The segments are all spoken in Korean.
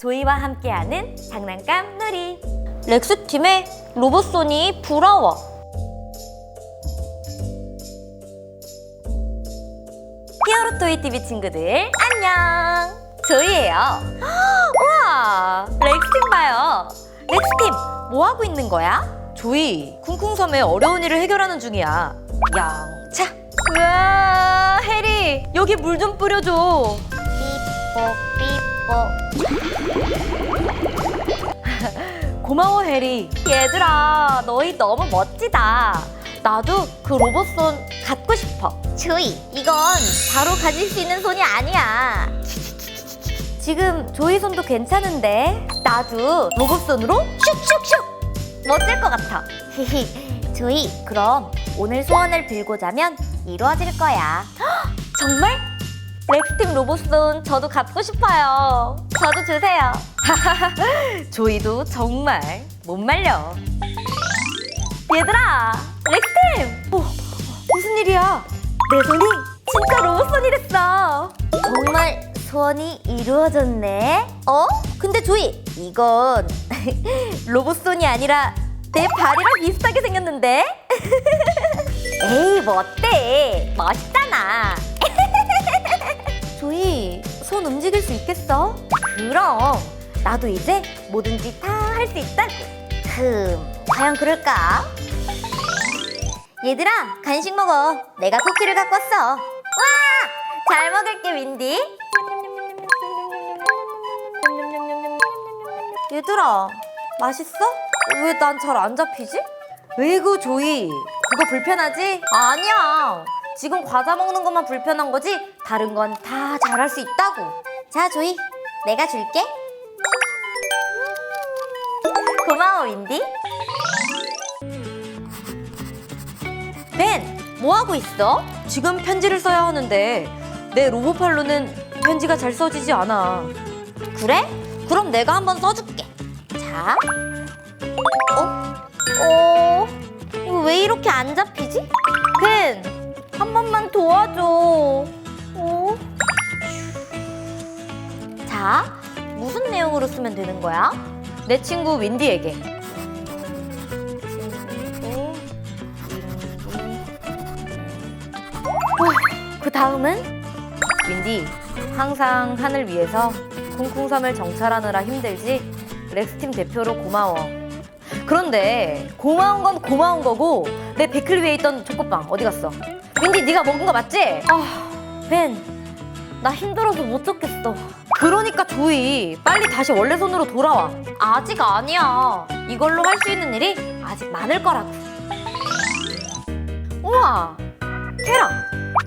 조이와 함께하는 장난감 놀이. 렉스 팀의 로봇손이 부러워. 히어로토이 TV 친구들 안녕. 조이예요. 우와, 렉스 팀 봐요. 렉스 팀, 뭐 하고 있는 거야? 조이, 쿵쿵섬에 어려운 일을 해결하는 중이야. 영차. 우와, 해리, 여기 물 좀 뿌려줘. 고마워 해리. 얘들아, 너희 너무 멋지다. 나도 그 로봇 손 갖고 싶어. 조이, 이건 바로 가질 수 있는 손이 아니야. 지금 조이 손도 괜찮은데 나도 로봇 손으로 슉슉슉 멋질 것 같아. 히히, 조이, 그럼 오늘 소원을 빌고 자면 이루어질 거야. 헉, 정말? 렉스팀 로봇손 저도 갖고 싶어요. 저도 주세요. 조이도 정말 못 말려. 얘들아, 렉스팀! 어, 무슨 일이야? 내 손이 진짜 로봇손이 됐어. 정말 소원이 이루어졌네. 어? 근데 조이, 이건 로봇손이 아니라 내 발이랑 비슷하게 생겼는데? 에이, 뭐 어때? 멋있잖아. 조이, 손 움직일 수 있겠어? 그럼 나도 이제 뭐든지 다 할 수 있다고. 흠, 과연 그럴까? 얘들아, 간식 먹어. 내가 쿠키를 갖고 왔어. 와! 잘 먹을게, 윈디. 얘들아, 맛있어? 왜 난 잘 안 잡히지? 왜그 조이? 그거 불편하지? 아니야. 지금 과자 먹는 것만 불편한 거지 다른 건 다 잘할 수 있다고. 자, 조이. 내가 줄게. 고마워, 윈디. 벤, 뭐 하고 있어? 지금 편지를 써야 하는데 내 로봇팔로는 편지가 잘 써지지 않아. 그래? 그럼 내가 한번 써줄게. 자. 어? 어? 이거 왜 이렇게 안 잡히지? 도와줘. 어? 자, 무슨 내용으로 쓰면 되는 거야? 내 친구 윈디에게. 그 다음은 윈디 항상 하늘 위에서 쿵쿵섬을 정찰하느라 힘들지 렉스팀 대표로 고마워 그런데 고마운 건 고마운 거고 내 베클 위에 있던 초코빵 어디 갔어? 윈디 네가 먹은 거 맞지? 아벤나 힘들어서 못 잡겠어 그러니까 조이 빨리 다시 원래 손으로 돌아와 아직 아니야 이걸로 할 수 있는 일이 아직 많을 거라고 우와 테라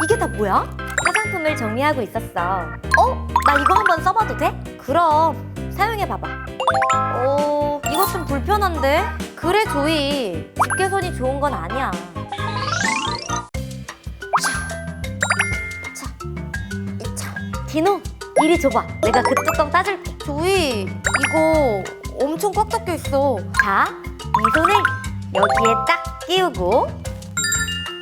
이게 다 뭐야? 화장품을 정리하고 있었어. 어? 나 이거 한번 써봐도 돼? 그럼 사용해봐봐. 어, 이것 좀 불편한데? 그래, 조이. 집게선이 좋은 건 아니야. 디노, 이리 줘봐. 내가 그 뚜껑 따줄게. 조이, 이거 엄청 꽉 잡혀 있어. 자, 이 손을 여기에 딱 끼우고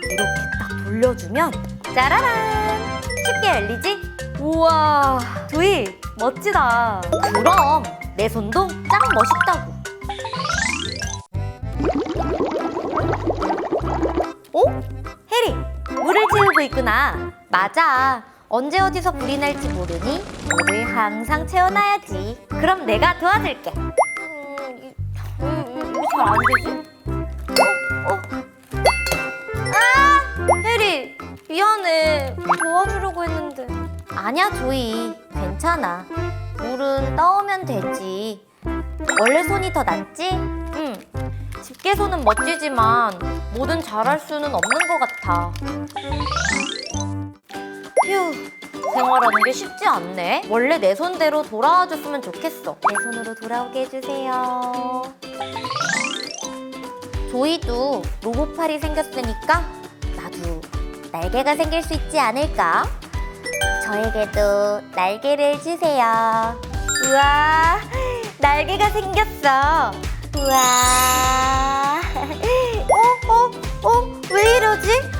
이렇게 딱 돌려주면 짜라란 쉽게 열리지? 우와 조이 멋지다 그럼 내 손도 짱 멋있다고 어? 해리 물을 채우고 있구나 맞아 언제 어디서 불이 날지 모르니 물을 항상 채워놔야지 그럼 내가 도와줄게 음, 이- 음, 이거 잘안 되지? 어? 어? 아! 해리, 미안해. 도와주려고 했는데. 아니야, 조이. 괜찮아. 물은 떠오면 되지. 원래 손이 더 낫지? 응. 집게손은 멋지지만 뭐든 잘할 수는 없는 것 같아. 휴. 생활하는 게 쉽지 않네. 원래 내 손대로 돌아와 줬으면 좋겠어. 내 손으로 돌아오게 해주세요. 조이도 로봇팔이 생겼으니까 나도 날개가 생길 수 있지 않을까? 저에게도 날개를 주세요. 우와, 날개가 생겼어. 우와. 어, 어, 어, 왜 이러지?